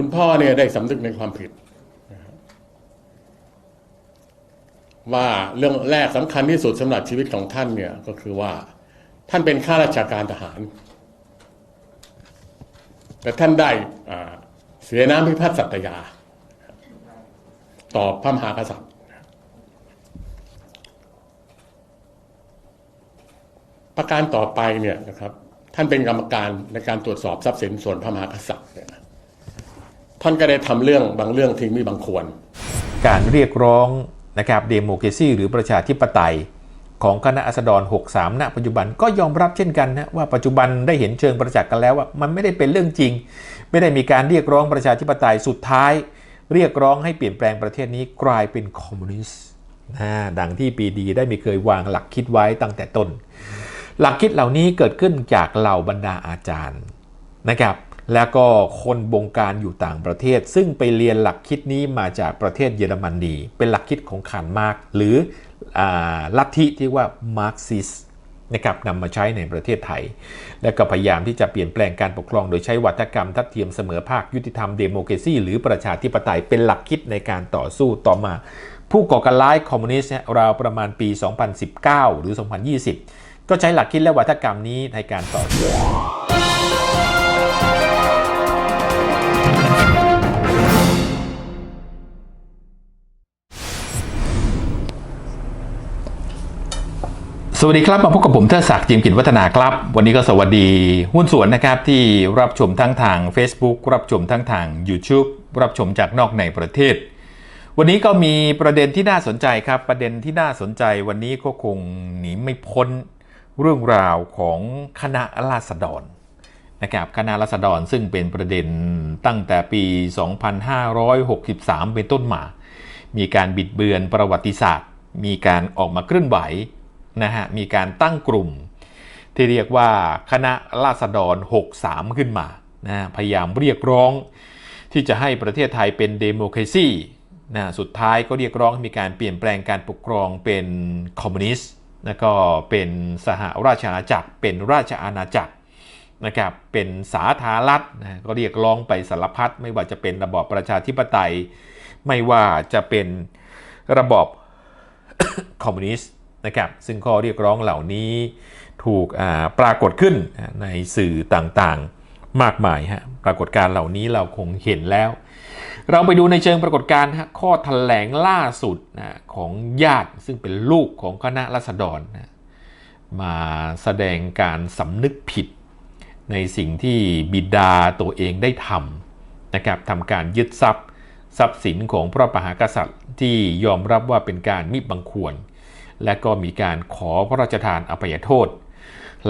คุณพ่อเนี่ยได้สำนึกในความผิด ว่าเรื่องแรกสำคัญที่สุดสำหรับชีวิตของท่านเนี่ยก็คือว่า ท่านเป็นข้าราชการทหาร แต่ท่านได้เสียน้ำพิพัฒน์สัตยา ต่อพระมหากษัตริย์ประการต่อไปเนี่ยนะครับ ท่านเป็นกรรมการในการตรวจสอบทรัพย์สินส่วนพระมหากษัตริย์เนี่ย ท่านก็ได้ทำเรื่องบางเรื่องที่ไม่บังควร การเรียกร้องนะครับเดโม c r a ซีหรือประชาธิปไตย ของคณะอัสดร 63 ณ ปัจจุบันก็ยอมรับเช่นกันนะว่าปัจจุบันได้เห็นเชิงประจักษ์กันแล้วว่ามันไม่ได้เป็นเรื่องจริง ไม่ได้มีการเรียกร้องประชาธิปไตยสุดท้าย เรียกร้องให้เปลี่ยนแปลงประเทศนี้กลายเป็นคอมมิวนิสต์นะดังที่ปีดีได้มีเคยวางหลักคิดไว้ตั้งแต่ต้น หลักคิดเหล่านี้เกิดขึ้นจากเหล่าบรรดาอาจารย์นะครับ แล้วก็คนบงการอยู่ต่างประเทศ ซึ่งไปเรียนหลักคิดนี้มาจากประเทศเยอรมนีเป็นหลักคิดของคาร์ลมาร์กหรืออลัทธิที่ว่ามาร์กซิสนะครับนำมาใช้ในประเทศไทย และก็พยายามที่จะเปลี่ยนแปลงการปกครอง โดยใช้วัฒกรรมทัดเทียมเสมอภาคยุติธรรมเดโม c r a ซีหรือประชาธิปไตยเป็นหลักคิดในการต่อสู้ต่อมา ผู้ก่อการร้ายคอมมิวนิสต์เราวประมาณปี 2019 หรือ 2020 ก็ใช้หลักคิดและวัฒกรรมนี้ในการต่อสู้ สวัสดีครับ มาพบกับผมเทอศักดิ์จิมกิจวัฒนาครับ วันนี้ก็สวัสดีหุ้นส่วนนะครับ ที่รับชมทั้งทาง Facebook รับชมทั้งทาง YouTube รับชมจากนอกในประเทศ วันนี้ก็มีประเด็นที่น่าสนใจครับ ประเด็นที่น่าสนใจวันนี้ก็คงหนีไม่พ้นเรื่องราวของคณะราษฎรนะครับคณะราษฎรซึ่งเป็นประเด็นตั้งแต่ปี 2563 เป็นต้นมา มีการบิดเบือนประวัติศาสตร์ มีการออกมาเคลื่อนไหว นะฮะมีการตั้งกลุ่ม ที่เรียกว่าคณะราษฎร 63 ขึ้นมานะพยายามเรียกร้อง ที่จะให้ประเทศไทยเป็นเดโม c r a ซีนะสุดท้ายก็เรียกร้องมีการเปลี่ยนแปลงการปกครองเป็นคอมมิวนิสต์แล้วก็เป็นสหราชอาณาจักร เป็นราชอาณาจักรนะครับเป็นสาธารณรัฐนะก็เรียกร้องไปสารพัดไม่ว่าจะเป็นระบอบประชาธิปไตย ไม่ว่าจะเป็นระบอบคอมมิวนิสต์ นะครับซึ่งข้อเรียกร้องเหล่านี้ถูกปรากฏขึ้นในสื่อต่างๆมากมายฮะปรากฏการเหล่านี้เราคงเห็นแล้ว เราไปดูในเชิงปรากฏการณ์ฮะข้อแถลงล่าสุดนะของญาติซึ่งเป็นลูกของคณะรัษฎรนะมาแสดงการสำนึกผิดในสิ่งที่บิดาตัวเองได้ทำนะครับทำการยึดทรัพย์ทรัพย์สินของพระมหากษัตริย์ที่ยอมรับว่าเป็นการมิบังควร และก็มีการขอพระราชทานอภัยโทษ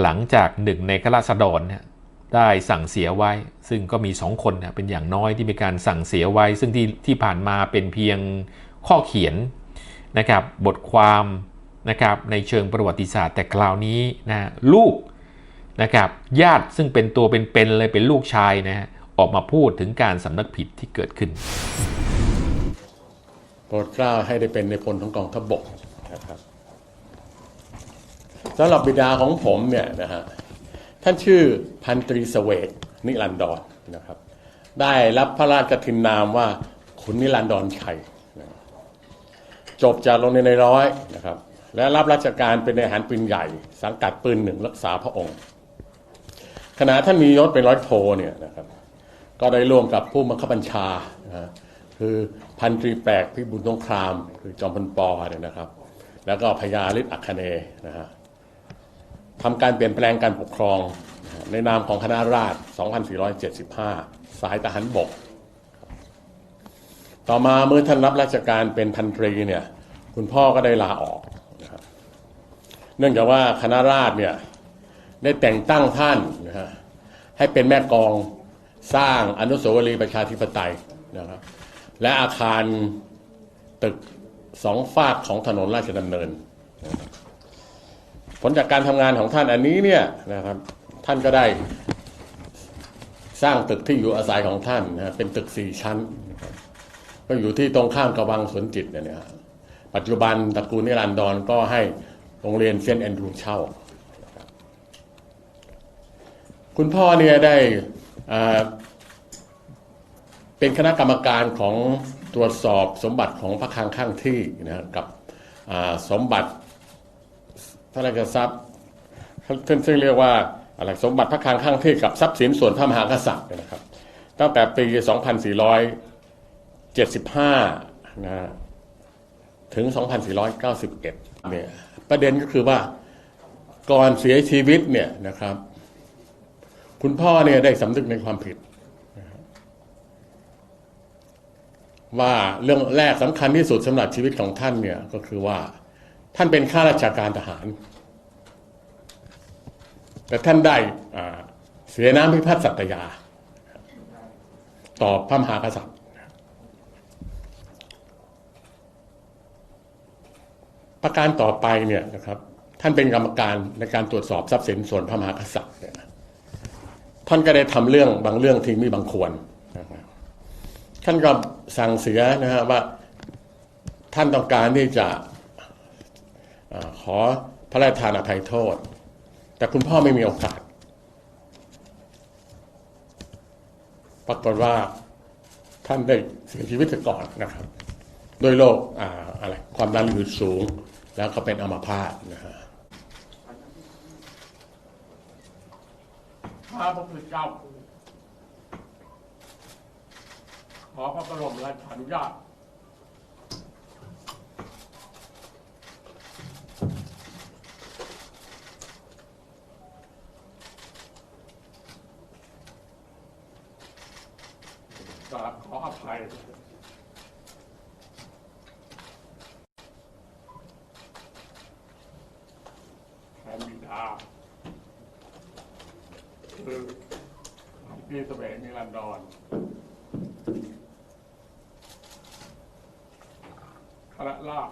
หลังจากหนึ่งในข้าราษฎรได้สั่งเสียไว้ ซึ่งก็มีสองคนนะเป็นอย่างน้อยที่มีการสั่งเสียไว้ ซึ่งที่ที่ผ่านมาเป็นเพียงข้อเขียนนะครับบทความนะครับในเชิงประวัติศาสตร์ แต่คราวนี้นะลูกนะครับญาติซึ่งเป็นตัวเป็นๆเลยเป็นลูกชายนะฮะออกมาพูดถึงการสำนึกผิดที่เกิดขึ้น โปรดเกล้าให้ได้เป็นในพลของกองทัพบกนะครับ สำหรับบิดาของผมเนี่ยนะฮะท่านชื่อพันตรีสเวกนิรันดรนนะครับ ได้รับพระราชทินนามว่าขุนนิรันดรชัยนะจบจากโรงเรียนในร้อยนะครับ และรับราชการเป็นนายทหารปืนใหญ่ สังกัดปืนหนึ่งรักษาพระองค์ขณะท่านมียศเป็นร้อยโทเนี่ยนะครับ ก็ได้ร่วมกับผู้บังคับบัญชานะคือพันตรีแปลกพิบุญสงคราม คือจอมพลปอเนี่ยนะครับ แล้วก็พญาฤทธิ์อัคเนย์นะฮะ ทำการเปลี่ยนแปลงการปกครอง ในนามของคณะราษฎร2475 สายทหารบก ต่อมาเมื่อท่านรับราชการเป็นพันตรีเนี่ยคุณพ่อก็ได้ลาออก เนื่องจากว่าคณะราษฎรเนี่ยได้แต่งตั้งท่านนะฮะให้เป็นแม่กองสร้างอนุสาวรีย์ประชาธิปไตยนะครับและอาคารตึกสองฝากของถนนราชดำเนินนะครับ ผลจากการทำงานของท่านอันนี้เนี่ยนะครับ ท่านก็ได้ สร้างตึกที่อยู่อาศัยของท่านนะเป็นตึกสี่ชั้น ก็อยู่ที่ตรงข้ามกับวังสวนจิตเนี่ยนะปัจจุบันตระกูลนิรันดรก็ให้โรงเรียนเซนแอนดรูเช่า คุณพ่อเนี่ยได้เป็นคณะกรรมการของตรวจสอบสมบัติของพระคลังข้างที่นะกับสมบัติ พระราชทรัพย์ซึ่งซึ่งเรียกว่าอะไรสมบัติพระคลังข้างที่กับทรัพย์สินส่วนพระมหากษัตริย์เนี่ยนะครับ ตั้งแต่ปี 2475 นะถึง 2491 เนี่ยประเด็นก็คือว่าก่อนเสียชีวิตเนี่ยนะครับ คุณพ่อเนี่ยได้สำนึกในความผิด ว่าเรื่องแรกสำคัญที่สุดสำหรับชีวิตของท่านเนี่ยก็คือว่า ท่านเป็นข้าราชการทหาร แต่ท่านได้เสียน้ำพิพัฒน์สัตยา ต่อพระมหากษัตริย์ ประการต่อไปเนี่ยนะครับ ท่านเป็นกรรมการในการตรวจสอบทรัพย์สินส่วนพระมหากษัตริย์เนี่ยท่านก็ได้ทำเรื่องบางเรื่องที่ไมีบางควรนะครับท่านก็สั่งเสียนะฮะว่าท่านต้องการที่จะ ขอพระราชทานอภัยโทษ แต่คุณพ่อไม่มีโอกาส ปรากฏว่าท่านได้เสียชีวิตก่อนนะครับ ด้วยโรคออะไรความดันหิตสูง แล้วก็เป็นอัมพาตนะฮะข้าพระพุทธเจ้าขอพระบรมราชานุญาตกราบขออภัย แทนบิดา คือพี่เสวงนิรันดร คณะลาบ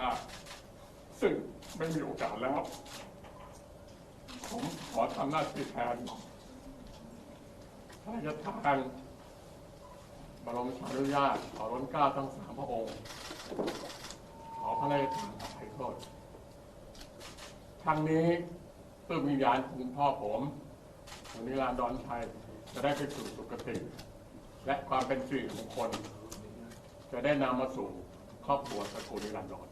2475 ซึ่งไม่มีโอ กาสแล้ว ผมขอทำหน้าที่แทนพระราชทานบรมราชานุญาตขอร้นกล้าทั้งสามพระองค์ ขอพระราชทานอภัยโทษครั้งนี้เพื่อวิญญาณคุณพ่อผมคุณนิรันดรชัยจะได้ไปสู่สุคติ และความเป็นสิริมงคลจะได้นำมาสู่ครอบครัวตระกูลนิรันดร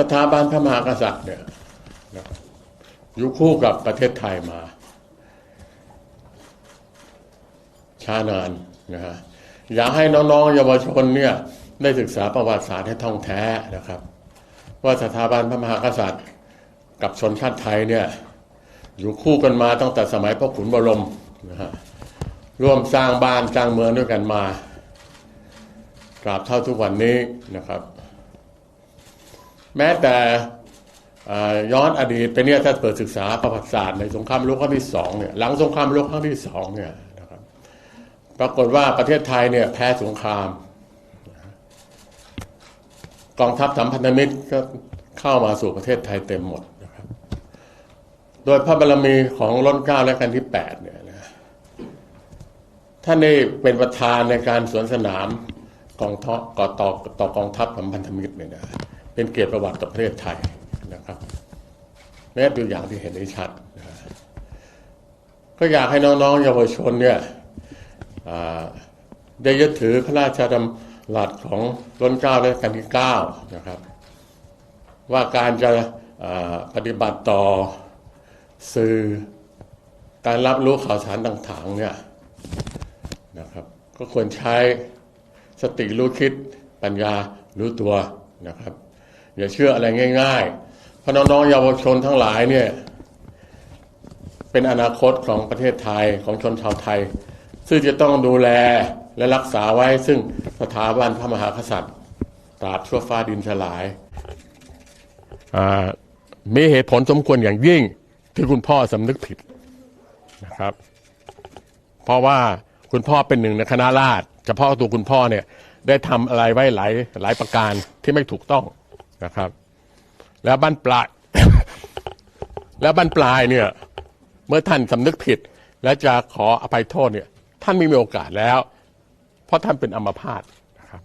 สถาบันพระมหากษัตริย์เนี่ยอยู่คู่กับประเทศไทยมา ช้านานนะฮะอยากให้น้องๆเยาวชนเนี่ยได้ศึกษาประวัติศาสตร์ให้ท่องแท้นะครับ ว่าสถาบันพระมหากษัตริย์ กับชนชาติไทยเนี่ยอยู่คู่กันมาตั้งแต่สมัยพระขุนบรมนะฮะร่วมสร้างบ้านสร้างเมืองด้วยกันมาตราบเท่าทุกวันนี้นะครับ แม้แต่ย้อนอดีตไปเนี่ยถ้าเปิดศึกษาประวัติศาสตร์ในสงครามโลกครั้งที่สองเนี่ยหลังสงครามโลกครั้งที่สองเนี่ยนะครับปรากฏว่าประเทศไทยเนี่ยแพ้สงคราม กองทัพสัมพันธมิตรก็เข้ามาสู่ประเทศไทยเต็มหมดนะครับโดยพระบารมีของร้นเก้าและกันที่แปดเนี่ยนะท่านได้เป็นประธานในการสวนสนามกองทัพก่อต่อต่อกองทัพสัมพันธมิตรเนี่ยนะ เป็นเกียรติประวัติต่อประเทศไทยนะครับแม้ตัวอย่างที่เห็นได้ชัดก็อยากให้น้องๆเยาวชนเนี่ยได้ยึดถือพระราชดำรัสของรัชกาและกันที่เก้านะครับ ว่าการจะปฏิบัติต่อสื่อการรับรู้ข่าวสารต่างๆเนี่ยนะครับ ก็ควรใช้สติรู้คิดปัญญารู้ตัวนะครับ อย่าเชื่ออะไรง่ายๆ เพราะน้องๆเยาวชนทั้งหลายเนี่ย เป็นอนาคตของประเทศไทยของชนชาวไทย ซึ่งจะต้องดูแลและรักษาไว้ซึ่งสถาบันพระมหากษัตริย์ตราบชั่วฟ้าดินสลาย มีเหตุผลสมควรอย่างยิ่งที่คุณพ่อสำนึกผิดนะครับ เพราะว่าคุณพ่อเป็นหนึ่งในคณะราษฎรเฉพาะตัวคุณพ่อเนี่ยได้ทำอะไรไว้หลายหลายประการที่ไม่ถูกต้อง นะครับ แล้วบั้นปลาย แล้วบั้นปลายเนี่ย เมื่อท่านสำนึกผิด และจะขออภัยโทษเนี่ย ท่านไม่มีโอกาสแล้ว เพราะท่านเป็นอัมพาตนะครับ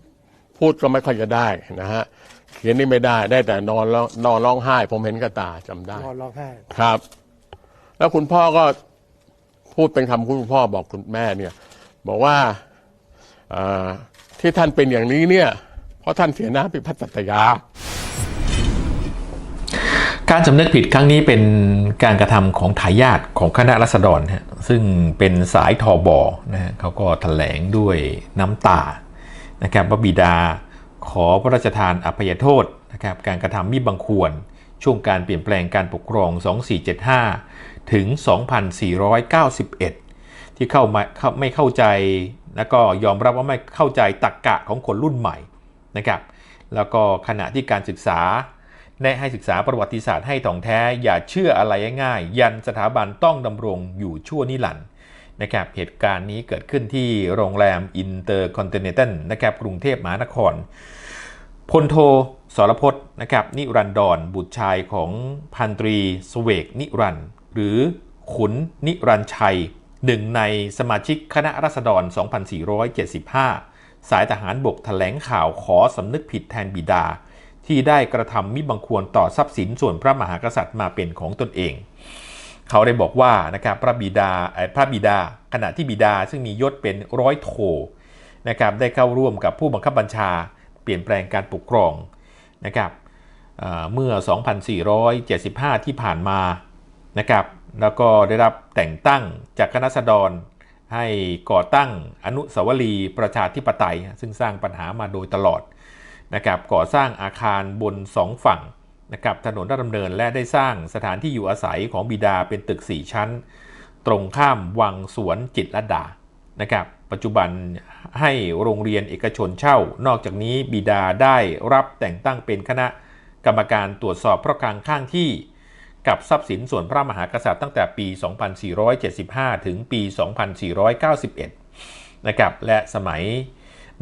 พูดก็ไม่ค่อยจะได้นะฮะเขียนนี่ไม่ได้ ได้แต่นอนร้องนอนร้องไห้ ผมเห็นกระตาจำได้นอนร้องไห้ครับ แล้วคุณพ่อก็พูดเป็นคำคุณพ่อบอกคุณแม่เนี่ย บอกว่าอ่าที่ท่านเป็นอย่างนี้เนี่ย เพราะท่านเสียหน้าพิพัฒน์สัตยา การสำนึกผิดครั้งนี้เป็นการกระทำของทายาทของคณะรัษฎรฮะซึ่งเป็นสายทอบอนะฮะเขาก็แถลงด้วยน้ำตานะครับว่าบิดาขอพระราชทานอภัยโทษนะครับการกระทำมิบังควร ช่วงการเปลี่ยนแปลงการปกครอง 2475 ถึง 2491 ที่เข้ามาเข้าไม่เข้าใจแล้วก็ยอมรับว่าไม่เข้าใจตักกะของคนรุ่นใหม่นะครับแล้วก็ขณะที่การศึกษา แนะให้ศึกษาประวัติศาสตร์ให้ถ่องแท้ อย่าเชื่ออะไรง่าย ยันสถาบันต้องดำรงอยู่ชั่วนิรันดร์นะครับเหตุการณ์นี้เกิดขึ้นที่โรงแรมอินเตอร์คอนติเนตัลนะครับกรุงเทพมหานครพลโทสรพจน์นะครับนิรันดรบุตรชายของพันตรีสเวกนิรันหรือขุนนิรันชัยหนึ่งในสมาชิกคณะรัษฎร 2475 สายทหารบกแถลงข่าวขอสำนึกผิดแทนบิดา ที่ได้กระทำมิบังควรต่อทรัพย์สินส่วนพระมหากษัตริย์มาเป็นของตนเอง เขาได้บอกว่านะครับพระบิดาพระบิดา ขณะที่บิดาซึ่งมียศเป็นร้อยโทนะครับได้เข้าร่วมกับผู้บังคับบัญชา เปลี่ยนแปลงการปกครองนะครับเอ่อเมื่อ 2475 ที่ผ่านมานะครับแล้วก็ได้รับแต่งตั้งจากคณะสดรให้ก่อตั้งอนุสาวรีย์ประชาธิปไตย ซึ่งสร้างปัญหามาโดยตลอด นะครับก่อสร้างอาคารบนสองฝั่งนะครับถนนราชดำเนินและได้สร้างสถานที่อยู่อาศัยของบิดาเป็นตึก 4 ชั้น ตรงข้ามวังสวนจิตรดานะครับปัจจุบันให้โรงเรียนเอกชนเช่า นอกจากนี้บิดาได้รับแต่งตั้งเป็นคณะกรรมการตรวจสอบพระคลังข้างที่กับทรัพย์สินส่วนพระมหากษัตริย์ตั้งแต่ปี 2475 ถึงปี 2491 นะครับ และสมัย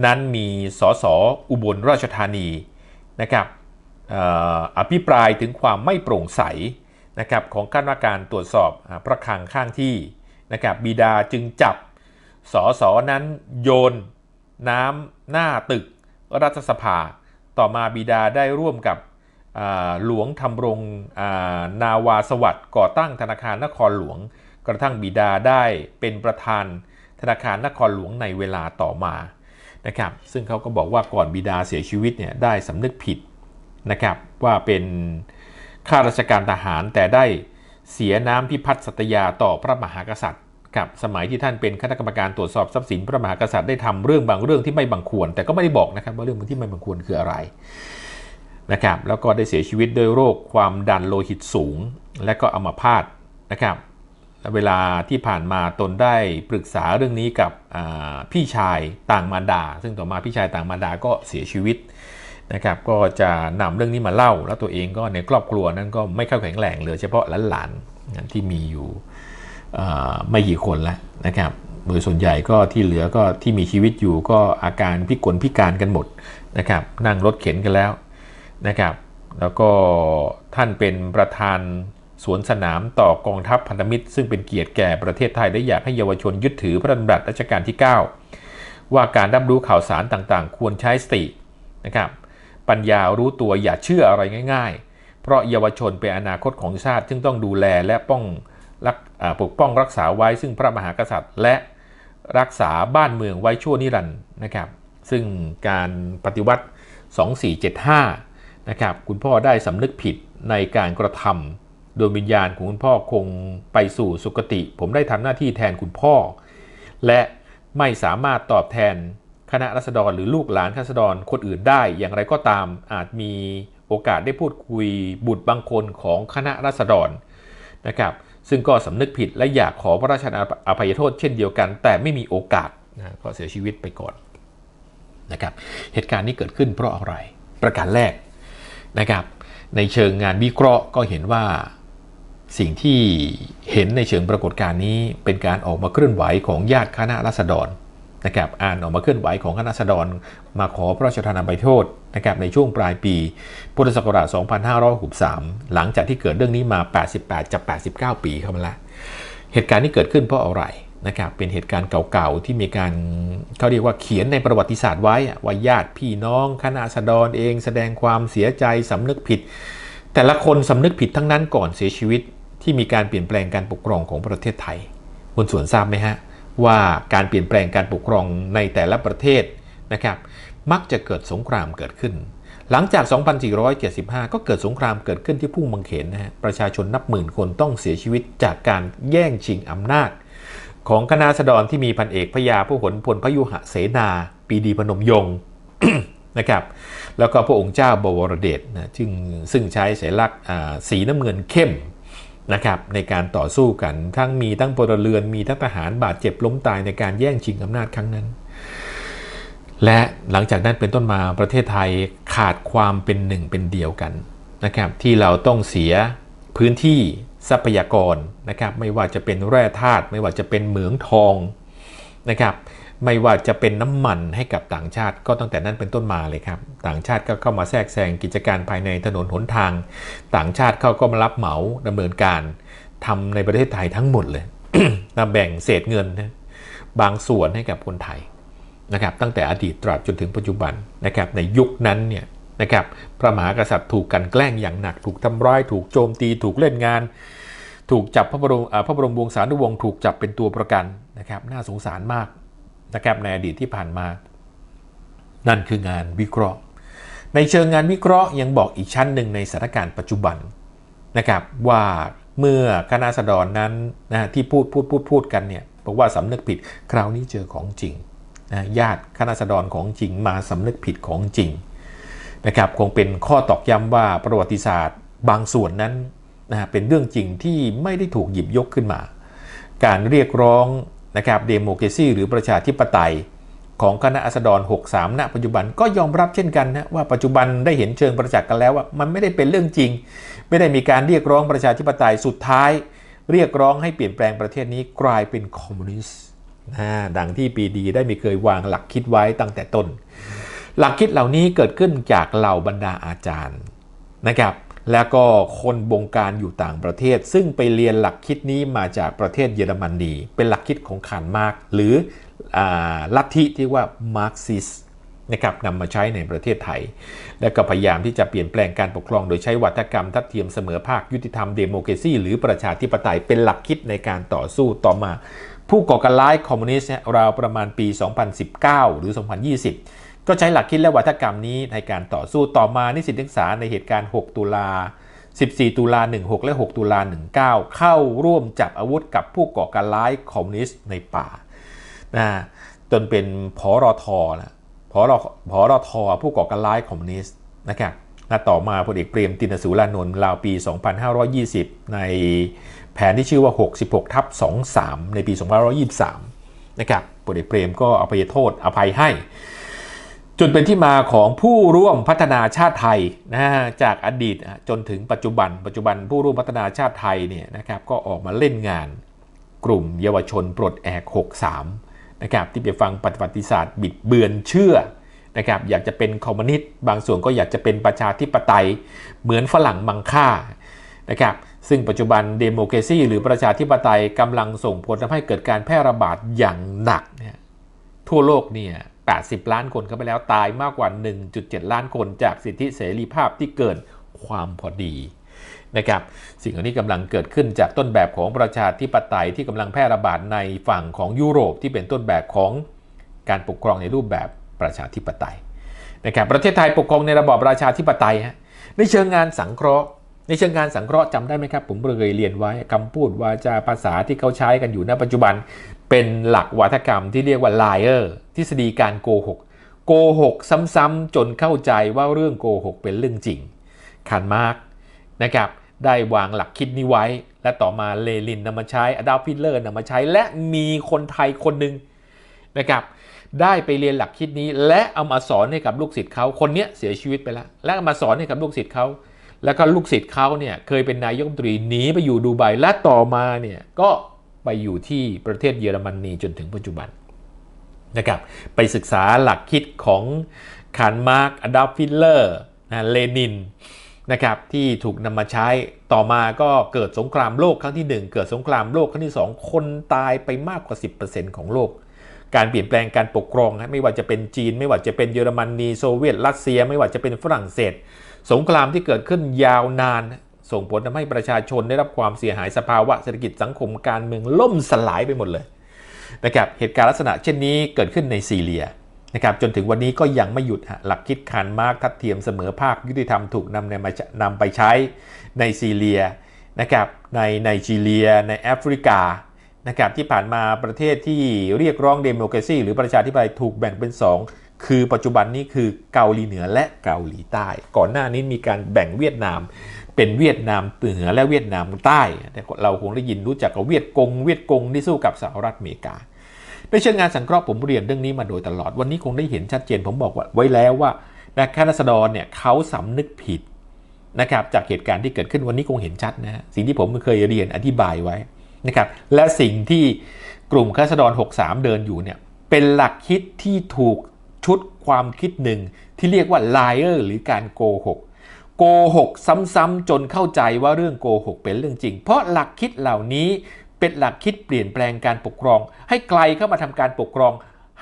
นั้นมีสสอุบลราชธานีนะครับอภิปรายถึงความไม่โปร่งใสนะครับของคณะกรรมการตรวจสอบพระคลังข้างที่นะครับบิดาจึงจับสสนั้นโยนน้ำหน้าตึกรัฐสภา ต่อมาบิดาได้ร่วมกับหลวงทำรงนาวาสวัสดิ์ก่อตั้งธนาคารนครหลวง กระทั่งบิดาได้เป็นประธานธนาคารนครหลวงในเวลาต่อมา นะครับซึ่งเขาก็บอกว่าก่อนบิดาเสียชีวิตเนี่ยได้สำนึกผิดนะครับว่าเป็นข้าราชการทหารแต่ได้เสียน้ำพิพัฒน์สัตยาต่อพระมหากษัตริย์ครับสมัยที่ท่านเป็นคณะกรรมการตรวจสอบทรัพย์สินพระมหากษัตริย์ได้ทำเรื่องบางเรื่องที่ไม่บังควร แต่ก็ไม่ได้บอกนะครับว่าเรื่องที่ไม่บังควรคืออะไรนะครับแล้วก็ได้เสียชีวิตด้วยโรคความดันโลหิตสูง และก็อัมพาตนะครับ เวลาที่ผ่านมาตนได้ปรึกษาเรื่องนี้กับพี่ชายต่างมารดา ซึ่งต่อมาพี่ชายต่างมารดาก็เสียชีวิตนะครับ ก็จะนำเรื่องนี้มาเล่า แล้วตัวเองก็ในครอบครัวนั้นก็ไม่เข้าแข็งแรงเหลือเฉพาะหลานๆที่มีอยู่ไม่กี่คนแล้วนะครับ โดยส่วนใหญ่ก็ที่เหลือก็ที่มีชีวิตอยู่ก็อาการพิกลพิการกันหมดนะครับ นั่งรถเข็นกันแล้วนะครับ แล้วก็ท่านเป็นประธาน สวนสนามต่อกองทัพพันธมิตร ซึ่งเป็นเกียรติแก่ประเทศไทยและอยากให้เยาวชนยึดถือพระราชดำรัสรัชกาลที่ 9 ว่าการรับรู้ข่าวสารต่างๆ ควรใช้สตินะครับปัญญารู้ตัวอย่าเชื่ออะไรง่าย ๆ เพราะเยาวชนเป็นอนาคตของชาติซึ่งต้องดูแลและป้องรักปกป้องรักษาไว้ซึ่งพระมหากษัตริย์ และรักษาบ้านเมืองไว้ชั่วนิรันดร์นะครับ ซึ่งการปฏิวัติ 2475 นะครับ คุณพ่อได้สำนึกผิดในการกระทำ โดยวิญญาณของคุณพ่อคงไปสู่สุคติ ผมได้ทำหน้าที่แทนคุณพ่อ และไม่สามารถตอบแทนคณะรัษฎรหรือลูกหลานรัษฎรคนอื่นได้อย่างไรก็ตามอาจมีโอกาสได้พูดคุยบุตรบางคนของคณะรัษฎรนะครับซึ่งก็สำนึกผิดและอยากขอพระราชทานอภัยโทษเช่นเดียวกัน แต่ไม่มีโอกาสนะก็เสียชีวิตไปก่อนนะครับเหตุการณ์นี้เกิดขึ้นเพราะอะไร ประการแรกนะครับในเชิงงานวิเคราะห์ก็เห็นว่า สิ่งที่เห็นในเชิงปรากฏการณ์นี้ เป็นการออกมาเคลื่อนไหวของญาติคณะรัษฎรนะครับอ่านออกมาเคลื่อนไหวของคณะรัษฎร มาขอพระราชทานอภัยโทษนะครับในช่วงปลายปี พุทธศักราช 2563 หลังจากที่เกิดเรื่องนี้มา 88จะ89 ปีเข้ามาแล้ว เหตุการณ์ที่เกิดขึ้นเพราะอะไรนะครับเป็นเหตุการณ์เก่าๆที่มีการเขาเรียกว่าเขียนในประวัติศาสตร์ไว้ว่าญาติพี่น้องคณะราษฎรเอง แสดงความเสียใจสำนึกผิด แต่ละคนสำนึกผิดทั้งนั้นก่อนเสียชีวิต ที่มีการเปลี่ยนแปลงการปกครองของประเทศไทยบนส่วนทราบไหมฮะว่าการเปลี่ยนแปลงการปกครองในแต่ละประเทศนะครับ มักจะเกิดสงครามเกิดขึ้น หลังจาก 2475 ก็เกิดสงครามเกิดขึ้นที่พุ่งมังเขนนะฮะประชาชนนับหมื่นคนต้องเสียชีวิตจากการแย่งชิงอำนาจ ของคณะราษฎรที่มีพันเอกพญาผู้หนพลพยุหเสนา ปีดีพนมยงค์นะครับแล้วก็พระองค์เจ้าบวรเดชนะซึ่งซึ่งใช้สัญลักษณ์สีน้ำเงินเข้ม นะครับในการต่อสู้กันทั้งมีทั้งพลเรือนมีทั้งทหารบาดเจ็บล้มตายในการแย่งชิงอำนาจครั้งนั้น และหลังจากนั้นเป็นต้นมาประเทศไทยขาดความเป็นหนึ่งเป็นเดียวกันนะครับที่เราต้องเสียพื้นที่ทรัพยากรนะครับไม่ว่าจะเป็นแร่ธาตุไม่ว่าจะเป็นเหมืองทองนะครับ ไม่ว่าจะเป็นน้ำมันให้กับต่างชาติก็ตั้งแต่นั้นเป็นต้นมาเลยครับ ต่างชาติก็เข้ามาแทรกแซงกิจการภายในถนนหนทาง ต่างชาติเขาก็มารับเหมาดำเนินการทำในประเทศไทยทั้งหมดเลยนะแบ่งเศษเงินนะบางส่วนให้กับคนไทยนะครับตั้งแต่อดีตตราบจนถึงปัจจุบันนะครับในยุคนั้นเนี่ยนะครับพระมหากษัตริย์ถูกกันแกล้งอย่างหนักถูกทำร้ายถูกโจมตีถูกเล่นงาน ถูกจับพระบรมพระบรมวงศานุวงศ์ถูกจับเป็นตัวประกันนะครับน่าสงสารมาก นะครับในอดีตที่ผ่านมา นั่นคืองานวิเคราะห์ ในเชิงงานวิเคราะห์ยังบอกอีกชั้นหนึ่งในสถานการณ์ปัจจุบันนะครับว่าเมื่อคณะราษฎรนั้นนะที่พูดพูดพูดพูดกันเนี่ยบอกว่าสำนึกผิดคราวนี้เจอของจริงนะญาติคณะราษฎรของจริงมาสำนึกผิดของจริงนะครับคงเป็นข้อตอกย้ำว่าประวัติศาสตร์บางส่วนนั้นนะเป็นเรื่องจริงที่ไม่ได้ถูกหยิบยกขึ้นมา การเรียกร้อง นะครับเดโม c r a ซีหรือประชาธิปไตย ของคณะราษฎร63 ณ ปัจจุบันก็ยอมรับเช่นกันนะว่าปัจจุบันได้เห็นเชิงประจักษ์กันแล้วว่ามันไม่ได้เป็นเรื่องจริง ไม่ได้มีการเรียกร้องประชาธิปไตยสุดท้าย เรียกร้องให้เปลี่ยนแปลงประเทศนี้กลายเป็นคอมมิวนิสต์นะดังที่ปีดีได้มีเคยวางหลักคิดไว้ตั้งแต่ต้น หลักคิดเหล่านี้เกิดขึ้นจากเหล่าบรรดาอาจารย์นะครับ แล้วก็คนบงการอยู่ต่างประเทศ ซึ่งไปเรียนหลักคิดนี้มาจากประเทศเยอรมนี เป็นหลักคิดของคาร์ลมาร์กหรืออลัทธิที่ว่ามาร์กซิสนะครับนำมาใช้ในประเทศไทย และก็พยายามที่จะเปลี่ยนแปลงการปกครอง โดยใช้วัฒกรรมทัดเทียมเสมอภาคยุติธรรมเดโม c r a ซีหรือประชาธิปไตยเป็นหลักคิดในการต่อสู้ต่อมา ผู้ก่อการร้ายคอมมิวนิสต์ราวประมาณปี 2019 หรือ 2020 ก็ใช้หลักคิดและวัฒกรรมนี้ในการต่อสู้ต่อมานิสิตนักศึกษาในเหตุการณ์ 6 ตุลา 14 ตุลา 16 และ 6 ตุลา 19 เข้าร่วมจับอาวุธกับผู้ก่อการร้ายคอมมิวนิสต์ในป่านะจนเป็นพอรทอนะพอรอพอรทอผู้ก่อการร้ายคอมมิวนิสต์นะครับและต่อมาพลเอกเปรมตินสุรานนท์ราวปี 2520 ในแผนที่ชื่อว่า 66 ทับ 23 ในปี 2523 นะครับพลเอกเปรมก็อภัยโทษอภัยให้ จนเป็นที่มาของผู้ร่วมพัฒนาชาติไทยนะฮะจากอดีตจนถึงปัจจุบัน ปัจจุบันผู้ร่วมพัฒนาชาติไทยเนี่ยนะครับก็ออกมาเล่นงาน กลุ่มเยาวชนปลดแอก 63นะครับที่ไปฟังปฏิวัติศาสตร์บิดเบือนเชื่อนะครับอยากจะเป็นคอมมิวนิสต์บางส่วนก็อยากจะเป็นประชาธิปไตยเหมือนฝรั่งมังค่านะครับซึ่งปัจจุบันเดโม c r a ซีหรือประชาธิปไตยกำลังส่งผลทำให้เกิดการแพร่ระบาดอย่างหนักเนี่ยทั่วโลกเนี่ย 80 ล้านคนเข้าไปแล้วตายมากกว่า 1.7 ล้านคนจากสิทธิเสรีภาพที่เกินความพอดีนะครับสิ่งเหล่านี้กำลังเกิดขึ้นจากต้นแบบของประชาธิปไตยที่กำลังแพร่ระบาดในฝั่งของยุโรปที่เป็นต้นแบบของการปกครองในรูปแบบประชาธิปไตยนะครับประเทศไทยปกครองในระบอบประชาธิปไตยฮะในเชิงงานสังเคราะห์ ในเชิงงานสังเคราะห์จำได้ไหมครับ ผมเคยเรียนไว้คำพูดวาจาภาษาที่เขาใช้กันอยู่ณปัจจุบัน เป็นหลักวัฒกรรมที่เรียกว่า liar ทฤษฎีการโกหก โกหกซ้ำๆจนเข้าใจว่าเรื่องโกหกเป็นเรื่องจริงคาร์ลมาร์กนะครับได้วางหลักคิดนี้ไว้ และต่อมาเลนินนำมาใช้อดาลฟิตเลอร์นำมาใช้ และมีคนไทยคนหนึ่งนะครับได้ไปเรียนหลักคิดนี้ และเอามาสอนให้กับลูกศิษย์เขาคนเนี้ยเสียชีวิตไปแล้ว และเอามาสอนให้กับลูกศิษย์เขาแล้วก็ลูกศิษย์เขาเนี่ยเคยเป็นนายกรัฐมนตรีหนีไปอยู่ดูไบและต่อมาเนี่ยก็ ไปอยู่ที่ประเทศเยอรมนีจนถึงปัจจุบันนะครับไปศึกษาหลักคิดของคาร์ลมาร์กอดาล์ฟฟิลเลอร์นะเลนินนะครับที่ถูกนำมาใช้ต่อมาก็เกิดสงครามโลกครั้งที่ 1 เกิดสงครามโลกครั้งที่ 2 คนตายไปมากกว่า 10%ของโลก การเปลี่ยนแปลงการปกครองฮะไม่ว่าจะเป็นจีน ไม่ว่าจะเป็นเยอรมนีโซเวียตรัสเซีย ไม่ว่าจะเป็นฝรั่งเศส สงครามที่เกิดขึ้นยาวนาน ส่งผลทำให้ประชาชนได้รับความเสียหายสภาวะเศรษฐกิจสังคมการเมืองล่มสลายไปหมดเลยนะครับเหตุการณ์ลักษณะเช่นนี้เกิดขึ้นในซีเรียนะครับจนถึงวันนี้ก็ยังไม่หยุดหลักคิดคาร์ลมาร์กทัดเทียมเสมอภาคยุติธรรมถูกนำนำมานำไปใช้ในซีเรียนะครับในไนจีเรีย ในแอฟริกานะครับที่ผ่านมาประเทศที่เรียกร้องเดโมแครซีหรือประชาธิปไตยถูกแบ่งเป็น 2 คือปัจจุบันนี้คือเกาหลีเหนือและเกาหลีใต้ ก่อนหน้านี้มีการแบ่งเวียดนาม เป็นเวียดนามเหนือและเวียดนามใต้ เราคงได้ยินรู้จักกับเวียดกง เวียดกงที่สู้กับสหรัฐอเมริกา ในเชิงงานสังเคราะห์ผมเรียนเรื่องนี้มาโดยตลอด วันนี้คงได้เห็นชัดเจนผมบอกว่าไว้แล้วว่านักคณะสดรเนี่ยเขาสำนึกผิดนะครับจากเหตุการณ์ที่เกิดขึ้นวันนี้คงเห็นชัดนะฮะสิ่งที่ผมเคยเรียนอธิบายไว้นะครับและสิ่งที่กลุ่มคณะสดร63 เดินอยู่เนี่ยเป็นหลักคิดที่ถูกชุดความคิดหนึ่งที่เรียกว่า liar หรือการโกหก โกหกซ้ำๆจนเข้าใจว่าเรื่องโกหกเป็นเรื่องจริง เพราะหลักคิดเหล่านี้เป็นหลักคิดเปลี่ยนแปลงการปกครอง ให้ไกลเข้ามาทำการปกครอง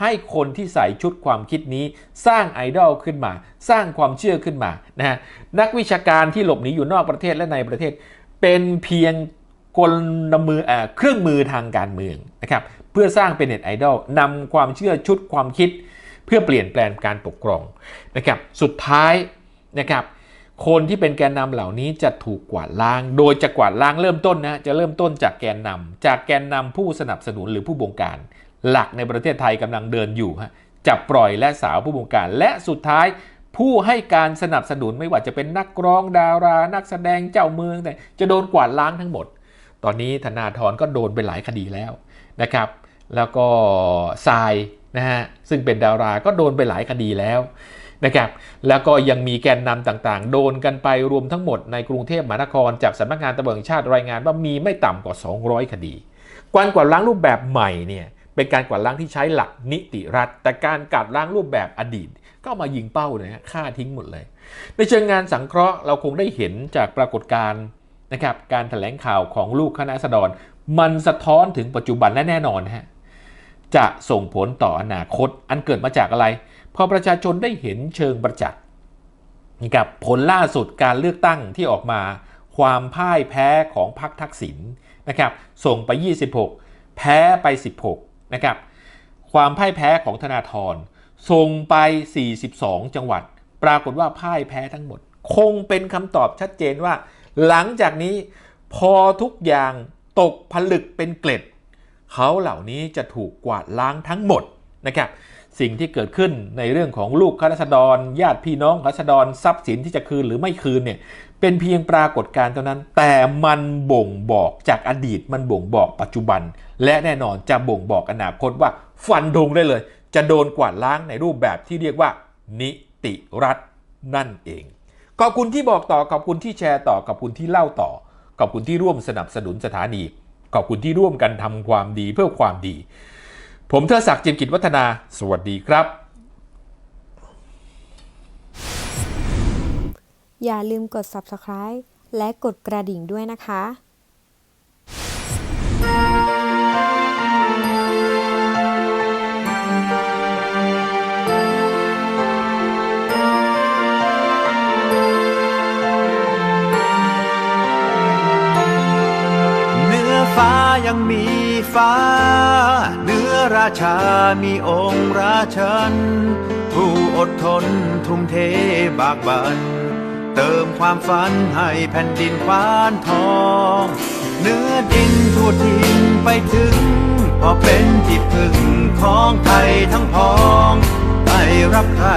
ให้คนที่ใส่ชุดความคิดนี้ สร้างไอดอลขึ้นมา สร้างความเชื่อขึ้นมานะฮะนักวิชาการที่หลบหนีอยู่นอกประเทศและในประเทศ เป็นเพียงกลมือเอ่อเครื่องมือทางการเมืองนะครับเพื่อสร้างเป็นเน็ตไอดอลนำความเชื่อชุดความคิด เพื่อเปลี่ยนแปลงการปกครองนะครับสุดท้ายนะครับ คนที่เป็นแกนนำเหล่านี้จะถูกกวาดล้าง โดยจะกวาดล้างเริ่มต้นนะ จะเริ่มต้นจากแกนนำจากแกนนำผู้สนับสนุนหรือผู้บงการ หลักในประเทศไทยกำลังเดินอยู่ฮะจะปล่อยและสาวผู้บงการ และสุดท้ายผู้ให้การสนับสนุนไม่ว่าจะเป็นนักร้องดารา นักแสดงเจ้าเมืองแต่จะโดนกวาดล้างทั้งหมด ตอนนี้ธนาธรก็โดนไปหลายคดีแล้วนะครับ แล้วก็ทรายนะฮะซึ่งเป็นดาราก็โดนไปหลายคดีแล้ว นะครับแล้วก็ยังมีแกนนำต่างๆ โดนกันไปรวมทั้งหมดในกรุงเทพมหานคร จากสำนักงานตำรวจแห่งชาติรายงานว่ามีไม่ต่ำกว่า 200 คดีการกวาดล้างรูปแบบใหม่เนี่ยเป็นการกวาดล้างที่ใช้หลักนิติรัฐ แต่การกวาดล้างรูปแบบอดีต ก็มายิงเป้าเลยฮะฆ่าทิ้งหมดเลย ในเชิงงานสังเคราะห์เราคงได้เห็นจากปรากฏการณ์นะครับการถแถลงข่าวของลูกคณะสดรมันสะท้อนถึงปัจจุบันและแน่นอนฮะจะส่งผลต่ออนาคตอันเกิดมาจากอะไร พอประชาชนได้เห็นเชิงประจักษ์กับผลล่าสุดการเลือกตั้งที่ออกมา ความพ่ายแพ้ของพรรคทักษิณนะครับส่งไป 26 แพ้ไป 16นะครับความพ่ายแพ้ของธนาธรส่งไป 42 จังหวัด ปรากฏว่าพ่ายแพ้ทั้งหมด คงเป็นคำตอบชัดเจนว่า หลังจากนี้พอทุกอย่างตกผลึกเป็นเกล็ด เขาเหล่านี้จะถูกกวาดล้างทั้งหมดนะครับ สิ่งที่เกิดขึ้นในเรื่องของลูกข้าราษฎรญาติพี่น้องข้าราษฎรทรัพย์สินที่จะคืนหรือไม่คืนเนี่ยเป็นเพียงปรากฏการณ์เท่านั้น แต่มันบ่งบอกจากอดีตมันบ่งบอกปัจจุบัน และแน่นอนจะบ่งบอกอนาคตว่าฟันธงได้เลย จะโดนกวาดล้างในรูปแบบที่เรียกว่า นิติรัฐนั่นเอง ขอบคุณที่บอกต่อขอบคุณที่แชร์ต่อขอบคุณที่เล่าต่อขอบคุณที่ร่วมสนับสนุนสถานีขอบคุณที่ร่วมกันทำความดีเพื่อความดี ผมเทอศักดิ์จิมกิจวัฒนา สวัสดีครับ อย่าลืมกด subscribe และกดกระดิ่งด้วยนะคะเหนือฟ้ายังมีฟ้าเหนือ ราชามีองค์ราชัน ผู้อดทนทุ่มเทบากบัน เติมความฝันให้แผ่นดินควานทอง เนื้อดินทั่วทินไปถึง พอเป็นที่พึ่งของไทยทั้งพองไม่รับใคร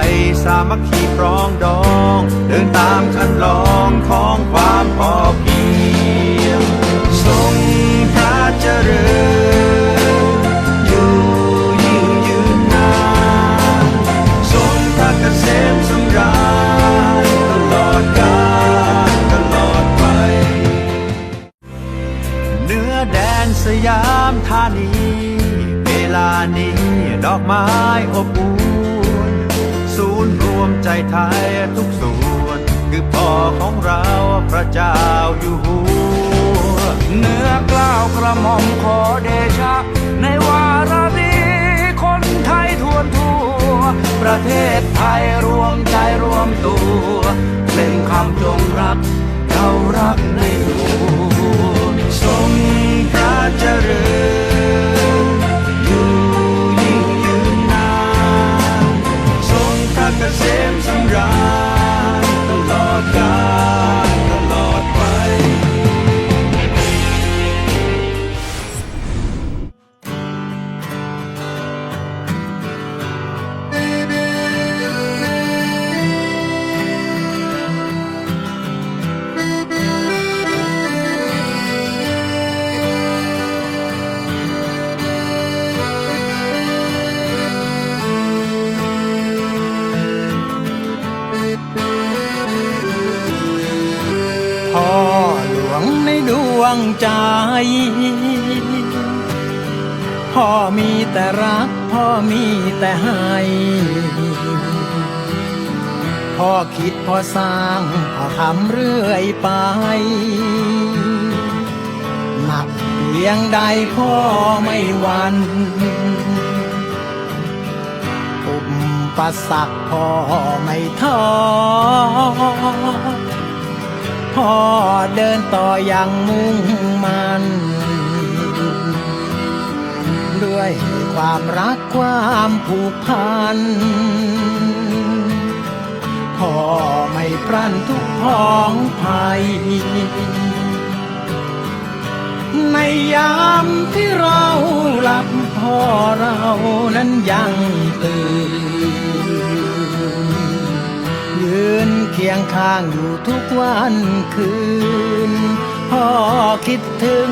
สามัคคีปรองดอง เดินตามคันลองของความพอเพียงทรงพระเจริญ ษมนือแดนสยามธานี เวลานี้ดอกไม้อบอุ่นศูนรวมใจไทยทุกส่วน คือพ่อของเราพระเจ้าอยู่หัวเนื้อกล้ากระหม่อมขอเดชะ ในวาระนี้คนไทยทวนทู ประเทศไทยรวมใจรวมตัว เป็นคำจงรักเรารัก ใจ พ่อมีแต่รัก พ่อมีแต่ให้ พ่อคิดพ่อสร้าง พ่อทำเรื่อยไป หนักเพียงใดพ่อไม่หวันอุปสรรคพ่อไม่ท้อ พ่อเดินต่ออย่างมุ่งมันด้วยความรักความผูกพัน พ่อไม่พรั่นทุกพ้องภัย ในยามที่เราหลับพ่อเรานั้นยังตื่นยืน เคียงข้างอยู่ทุกวันคืน พ่อคิดถึง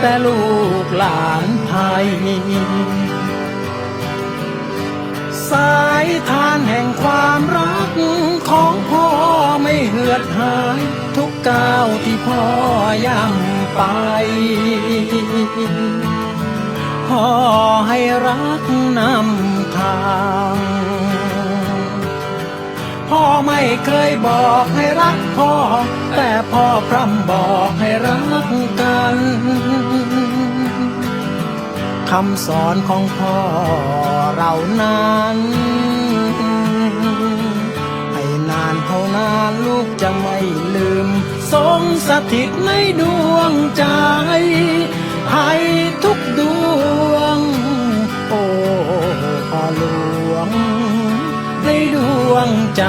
แต่ลูกหลานไทยสายทานแห่งความรักของพ่อไม่เหือดหาย ทุกก้าวที่พ่อย่ำไป พ่อให้รักนำทาง พ่อไม่เคยบอกให้รักพ่อ แต่พ่อพร่ำบอกให้รักกันคำสอนของพ่อเรานั้น ให้นานเท่านานลูกจะไม่ลืม ทรงสถิตในดวงใจ ให้ทุกดวง โอ้พ่อลวงในด วงใจ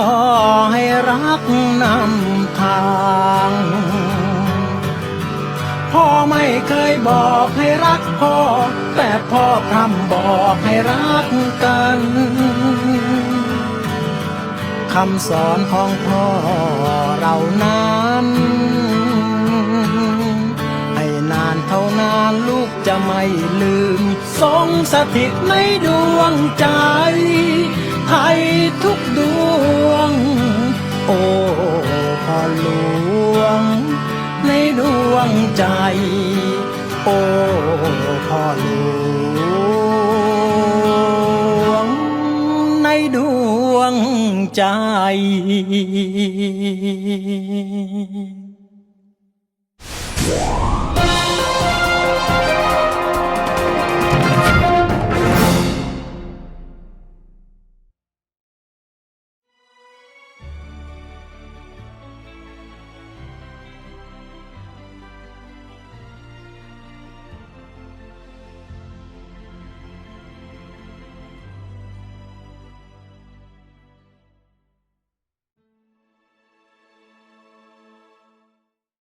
อให้รักนำทาง พ่อไม่เคยบอกให้รักพ่อ แต่พ่อพร่ำบอกให้รักกันคำสอนของพ่อเรานั้นให้นานเท่านานลูกจะไม่ลืม ทรงสถิตในดวงใจ ให้ทุกดวง โอ้พ่อหลวง ในดวงใจ โอ้พ่อหลวง ในดวงใจ